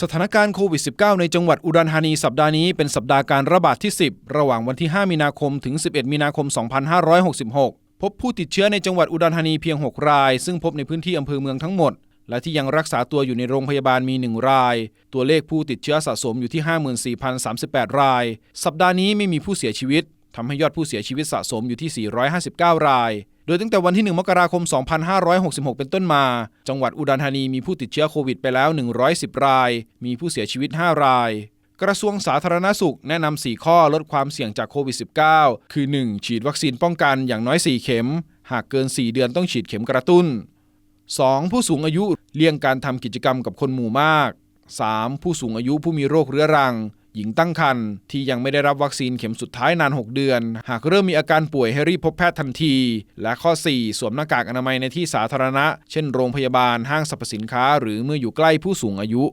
สถานการณ์โควิด -19 ในจังหวัดอุดรธานีสัปดาห์นี้เป็นสัปดาห์การระบาดที่ 10 ระหว่างวันที่ 5 มีนาคมถึง 11 มีนาคม 2566 พบผู้ติดเชื้อในจังหวัดอุดรธานีเพียง 6 ราย ซึ่งพบในพื้นที่อำเภอเมืองทั้งหมด และที่ยังรักษาตัวอยู่ในโรงพยาบาลมี 1 ราย ตัวเลขผู้ติดเชื้อสะสมอยู่ที่ 54,038 ราย สัปดาห์นี้ไม่มีผู้เสียชีวิตทำให้ยอดผู้เสียชีวิตสะสมอยู่ที่ 459 ราย โดยตั้งแต่วันที่ 1 มกราคม 2566 เป็นต้นมา จังหวัดอุดรธานีมีผู้ติดเชื้อโควิดไปแล้ว 110 ราย มีผู้เสียชีวิต 5 ราย กระทรวงสาธารณสุขแนะนำ 4 ข้อลดความเสี่ยงจากโควิด -19 คือ 1. ฉีดวัคซีนป้องกันอย่างน้อย 4 เข็ม หากเกิน 4 เดือนต้องฉีดเข็มกระตุ้น 2. ผู้สูงอายุเลี่ยงการทำกิจกรรมกับคนหมู่มาก 3. ผู้สูงอายุผู้มีโรคเรื้อรัง หญิงตั้งครรภ์ที่ยังไม่ได้รับวัคซีนเข็มสุดท้ายนาน 6 เดือน หากเริ่มมีอาการป่วยให้รีบพบแพทย์ทันที และข้อ 4 สวมหน้ากากอนามัยในที่สาธารณะ เช่นโรงพยาบาลห้างสรรพสินค้า หรือเมื่ออยู่ใกล้ผู้สูงอายุ